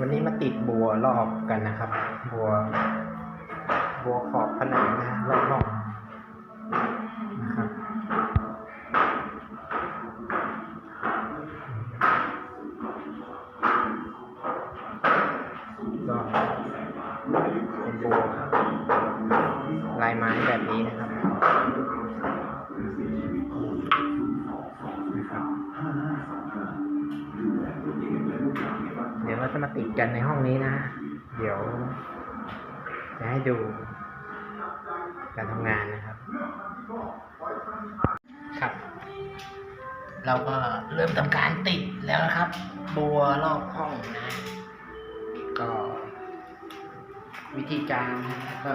วันนี้มาติดบัวรอบกันนะครับ บัว บัวขอบผนังนะรอบนอกนะครับก็เป็นบัวลายไม้แบบนี้นะครับ จะมาติดกันในห้องนี้นะ เดี๋ยว จะให้ดู การทำงานนะครับ ครับ เราก็เริ่มทำการติดแล้วนะครับ บัวรอบห้องนะ ก็วิธีการก็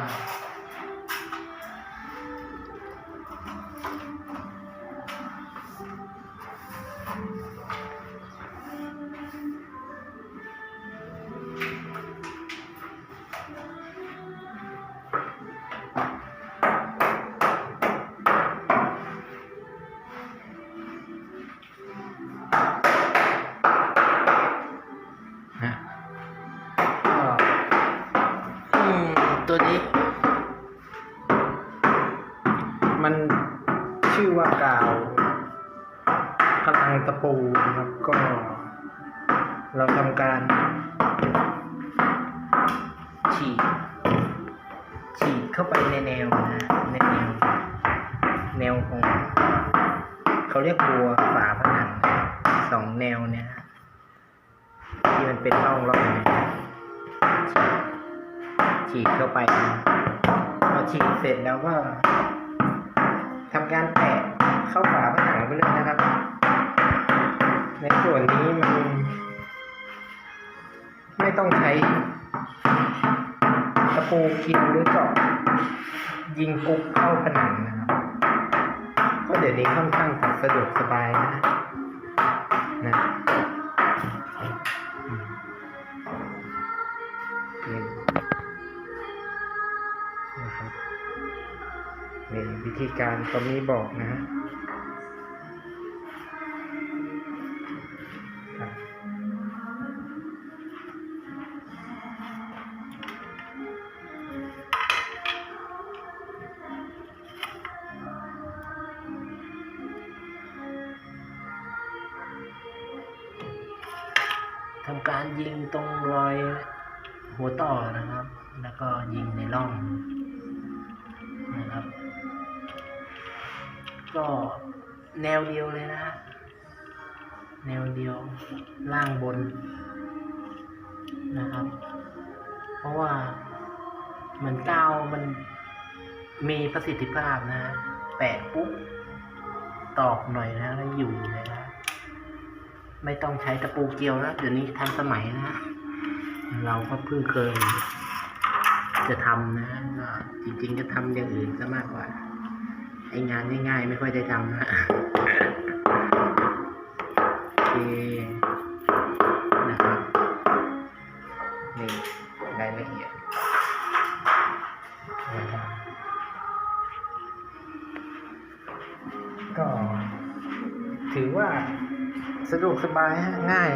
อว่ากาวพลังตะปูนะครับก็ เราทำการ ฉีด ฉีดเข้าไปในแนวนะในแนว แนวของ เขาเรียกบัวฝาผนังสองแนวเนี่ยที่มันเป็นร่องร่องเนี่ยฉีดฉีดเข้าไปพอฉีดเสร็จแล้วก็ ทำการแตะเข้าฝาผนังไปเลยนะครับ ในส่วนนี้มัน ไม่ต้องใช้ตะปูกินหรือเจาะยิงกุ๊กเข้าผนังนะครับ ก็เดี๋ยวนี้ค่อนข้างสะดวกสบายนะนะ นี่วิธีการก็มีบอกนะฮะครับทำการยิงตรงรอยหัวต่อนะครับ แล้วก็ยิงในร่องนะครับ ก็แนวเดียวเลยนะ แนวเดียวล่างบนนะครับ เพราะว่าเหมือนกาวมันมีประสิทธิภาพนะ แปะปุ๊บ ตอกหน่อยนะ แล้วอยู่เลยนะ ไม่ต้องใช้ตะปูเกลียวนะเดี๋ยวนี้ทันสมัยนะ เราก็เพิ่งเคยจะทำนะ จริงๆก็ทำอย่างอื่นซะมากกว่า ไองานง่ายๆ ไม่ค่อยได้ทำนะโอเคนะครับนี่รายละเอียดนะครับก็ถือว่าสะดวกสบายฮะง่าย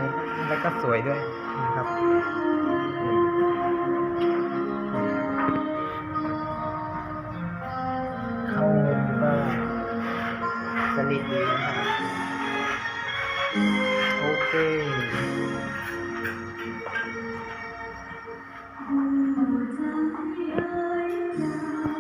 แล้วก็สวยด้วยนะครับ